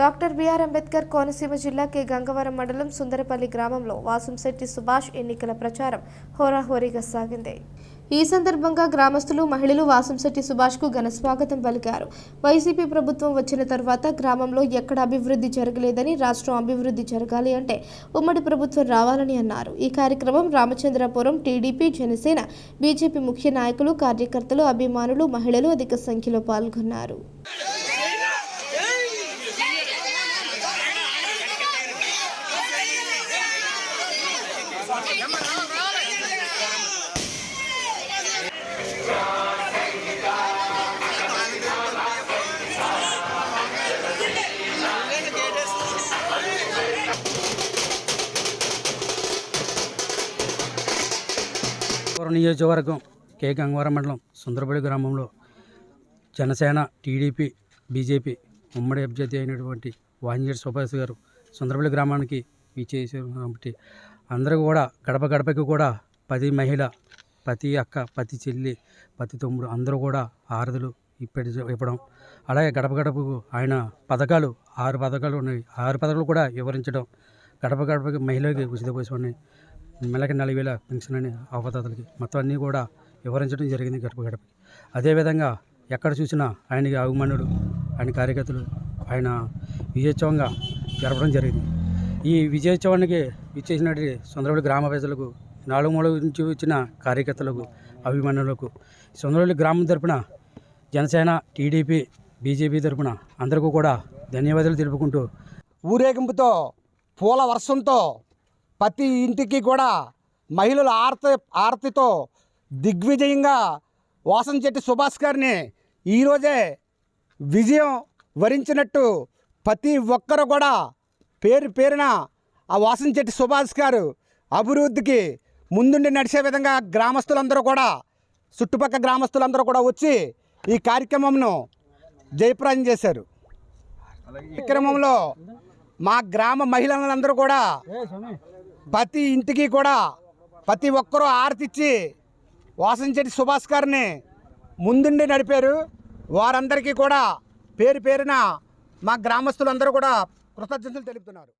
Doctor BR Ambedkar Konaseema జిల్లా K. Gangavaram మండలం సుందరపల్లి గ్రామంలో వాసంశెట్టి సుభాష్ ఎన్నికల ప్రచారం హోరాహోరీగా సాగింది. ఈ సందర్భంగా గ్రామస్తులు మహిళలు వాసంశెట్టి సుభాష్కు ఘన స్వాగతం పలికారు. వైసీపీ ప్రభుత్వం వచ్చిన తర్వాత గ్రామంలో ఎక్కడ అభివృద్ధి జరగలేదని రాష్ట్రం అభివృద్ధి జరగాలి అంటే ఉమ్మడి ప్రభుత్వం రావాలని అన్నారు. ఈ కార్యక్రమం రామచంద్రపురం టీడీపీ జనసేన బీజేపీ ముఖ్య నాయకులు కార్యకర్తలు అభిమానులు మహిళలు అధిక సంఖ్యలో పాల్గొన్నారు. నియోజకవర్గం కే గంగవరం మండలం సుందరపల్లి గ్రామంలో జనసేన టీడీపీ బీజేపీ ఉమ్మడి అభ్యర్థి అయినటువంటి వాంజేటి సుభాష్ గారు సుందరపల్లి గ్రామానికి విచ్చేసారు. కాబట్టి అందరూ కూడా గడప గడపకి కూడా పది మహిళ ప్రతి అక్క ప్రతి చెల్లి ప్రతి తమ్ముడు అందరూ కూడా ఆరదులు ఇప్పటి ఇవ్వడం. అలాగే గడప గడపకు ఆయన పథకాలు ఆరు పథకాలు ఉన్నాయి. ఆరు పథకాలు కూడా వివరించడం. గడప గడపకి మహిళలకి ఉచిత పోసుకొని నెలకి నాలుగు వేల పెన్షన్ అని అవపదాతలకి మొత్తం అన్నీ కూడా వివరించడం జరిగింది గడప గడపకి. అదేవిధంగా ఎక్కడ చూసినా ఆయనకి అభిమానులు ఆయన కార్యకర్తలు ఆయన విజయోత్సవంగా జరపడం జరిగింది. ఈ విజయోత్సవానికి విచ్చేసినటువంటి సుందరవల్లి గ్రామ ప్రజలకు నాలుగు మూల నుంచి వచ్చిన కార్యకర్తలకు అభిమానులకు సుందరవల్లి గ్రామం తరపున జనసేన టీడీపీ బీజేపీ తరపున అందరికీ కూడా ధన్యవాదాలు తెలుపుకుంటూ ఊరేగింపుతో పూల వర్షంతో ప్రతి ఇంటికి కూడా మహిళల ఆరతి ఆరతితో దిగ్విజయంగా వాసంచెట్టి సుభాష్ గారిని ఈరోజే విజయం వరించినట్టు ప్రతి ఒక్కరు కూడా పేరు పేరున ఆ వాసంచెట్టి సుభాష్ గారు అభివృద్ధికి ముందుండి నడిచే విధంగా గ్రామస్తులందరూ కూడా చుట్టుపక్కల గ్రామస్తులందరూ కూడా వచ్చి ఈ కార్యక్రమంను జయప్రదం చేశారు. కార్యక్రమంలో మా గ్రామ మహిళలందరూ కూడా ప్రతి ఇంటికి కూడా ప్రతి ఒక్కరూ ఆర్తిచ్చి వాసంచెట్టి సుభాష్ గారిని ముందుండి నడిపారు. వారందరికీ కూడా పేరు పేరున మా గ్రామస్తులందరూ కూడా కృతజ్ఞతలు తెలుపుతున్నారు.